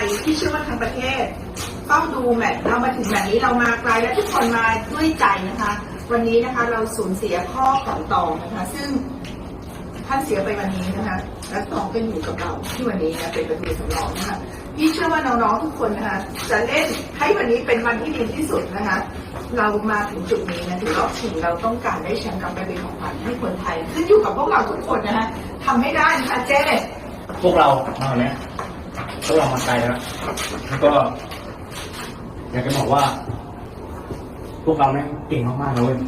ยที่เชื่อว่าทั้งประเทศเฝ้าดูแมตช์เรามาถึงแมตช์นี้เรามาไกลและทุกคนมาด้วยใจนะคะ วันนี้นะคะเราสูญเสียพ่อของตองนะคะ ซึ่งท่านเสียไปวันนี้นะคะ และตองก็อยู่กับเราที่วันนี้นะเป็นประตูสำรองนะคะพี่เชื่อว่าน้องๆทุกคนนะคะจะเล่นให้วันนี้เป็นวันที่ดีที่สุดนะคะ เรามาถึงจุดนี้นะถึงรอบชิงเราต้องการได้แชมป์กลับไปเป็นของขวัญให้คนไทยขึ้นอยู่กับพวกเราทุกคนนะคะทำให้ได้นะคะเจ๊พวกเรามาวันเนี้ย พวกเรามาไกลแล้วแล้วก็ อยากจะบอกว่า พวกเราเนี่ยเก่งมากๆเลยเว้ย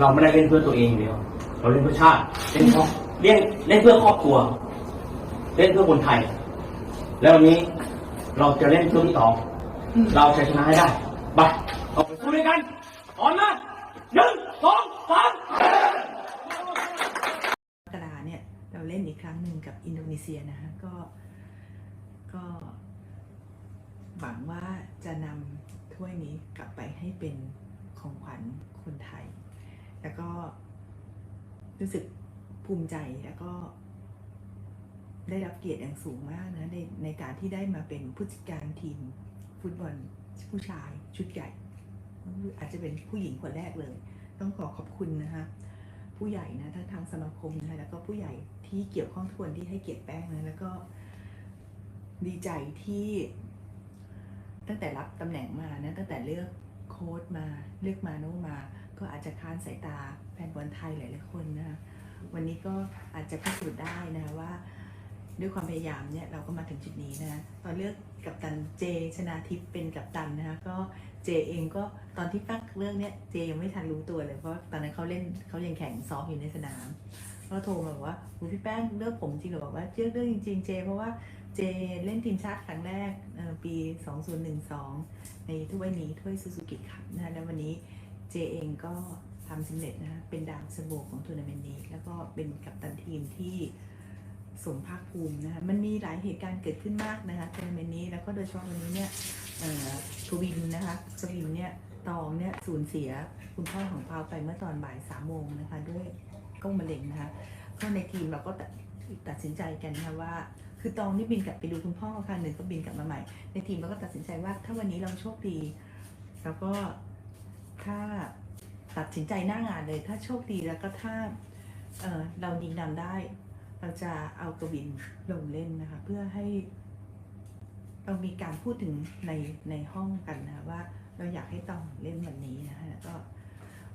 เราไม่ได้เล่นเพื่อตัวเองอย่างเดียว เราเล่นเพื่อชาติเล่นเพราะเล่นเล่นเพื่อครอบครัว เล่นเพื่อคนไทย แล้ววันนี้เราจะเล่นเพื่อพี่ตองเราจะชนะให้ได้ไปออกไปสู้ด้วยกันออนมาหนึ่งสองสามกรกฎาเนี่ย เราเล่นอีกครั้งหนึ่งกับอินโดนีเซียนะฮะก็ ก็หวังว่าจะนำถ้วยนี้กลับไปให้เป็นของขวัญคนไทย แล้วก็รู้สึกภูมิใจแล้วก็ได้รับเกียรติอย่างสูงมากนะในในการที่ได้มาเป็นผู้จัดการทีมฟุตบอลผู้ชายชุดใหญ่ อาจจะเป็นผู้หญิงคนแรกเลย ต้องขอขอบคุณนะคะผู้ใหญ่นะทั้งทางสมาคมนะคะแล้วก็ผู้ใหญ่ที่เกี่ยวข้องทุกคนที่ให้เกียรติแป้งนะแล้วก็ ดีใจที่ตั้งแต่รับตำแหน่งมานะตั้งแต่เลือกโค้ดมาเลือกมาโนมา ก็อาจจะค้านสายตาแฟนบอลไทยหลายๆคนนะคะวันนี้ก็อาจจะพิสูจน์ได้นะคะว่า ด้วยความพยายามเนี่ยเราก็มาถึงจุดนี้นะตอนเลือกกับตันเจ ชนาทิพย์เป็นกับตันนะคะก็เจเองก็ตอนที่ตั้งเรื่องเนี่ยเจยังไม่ทันรู้ตัวเลยเพราะตอนนั้นเขาเล่นเขายังแข่งซ้อมอยู่ในสนาม ก็โทรมาบอกว่าอุ๊ยพี่แป้งเลือกผมจริงหรือบอกว่าเลือกเลือกจริงๆเจ เพราะว่าเจเล่นทีมชาติครั้งแรกเอ่อปี 2012 ในถ้วยนี้ถ้วยซูซูกิคัพนะคะแล้ววันนี้เจเองก็ทำสำเร็จนะคะเป็นดาวสโบกของทัวร์นาเมนต์นี้ แล้วก็เป็นกัปตันทีมที่สมภาคภูมินะคะมันมีหลายเหตุการณ์เกิดขึ้นมากนะคะทัวร์นาเมนต์นี้แล้วก็โดยเฉพาะวันนี้เนี่ยเอ่อกวินนะคะกวินเนี่ยตองเนี่ยสูญเสียคุณพ่อของเขาไปเมื่อตอนบ่ายสามโมงนะคะด้วย ก้งมะเร็งนะคะก็ในทีมเราก็ตัดสินใจกันนะคะว่า คือตองนี่บินกลับไปดูคุณพ่อครั้งหนึ่งก็บินกลับมาใหม่ ในทีมเราก็ตัดสินใจว่าถ้าวันนี้เราโชคดีแล้วก็ถ้าตัดสินใจหน้างานเลย ถ้าโชคดีแล้วก็ถ้าเเรายิงนำได้ เราจะเอากวินลงเล่นนะคะเพื่อให้เรามีการพูดถึงในในห้องกันนะคะว่า เราอยากให้ตองเล่นวันนี้นะคะแล้วก็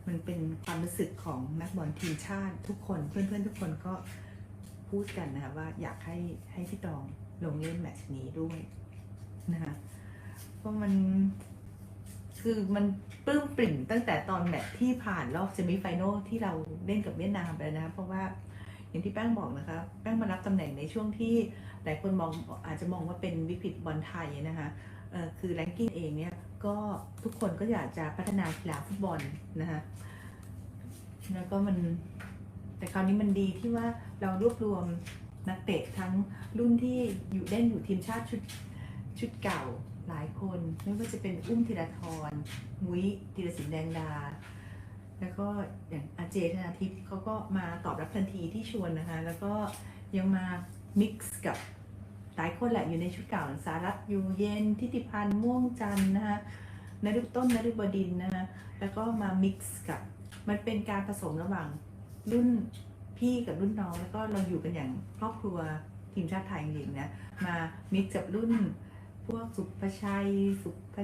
มันเป็นความรู้สึกของนักบอลทีมชาติทุกคนเพื่อนๆทุกคนก็พูดกันนะคะว่าอยากให้ให้พี่ตองลงเล่นแมตช์นี้ด้วยนะคะเพราะมันคือมันปลื้มปริ่มตั้งแต่ตอนแมตช์ที่ผ่านรอบเซมิไฟแนลที่เราเล่นกับเวียดนามไปแล้วนะ เพราะว่าอย่างที่แป้งบอกนะคะแป้งมารับตำแหน่งในช่วงที่หลายคนมองอาจจะมองว่าเป็นวิกฤตบอลไทยนะคะ คือแรงกิ้งเองเนี่ยก็ทุกคนก็อยากจะพัฒนากีฬาฟุตบอลนะคะแล้วก็มันแต่คราวนี้มันดีที่ว่าเรารวบรวมนักเตะทั้งรุ่นที่อยู่เล่นอยู่ทีมชาติชุดชุดเก่าหลายคน ไม่ว่าจะเป็นอุ้มธีรทรมุ้ยธีรศิลป์แดงดา แล้วก็อย่างอาเจธนาทิพย์เขาก็มาตอบรับทันทีที่ชวนนะคะ แล้วก็ยังมา mix กับ ลายคนแหละอยู่ในชุดเก่าสารัตอยู่เย็นทิติพันธ์ม่วงจันนะคะนฤต้นนฤบดินนะคะแล้วก็มา mix กับ มันเป็นการผสมระหว่างรุ่นพี่กับรุ่นน้องแล้วก็เราอยู่กันอย่างครอบครัวทีมชาติไทยจริงๆนะมา mix กับรุ่นพวกสุภชัยสุภ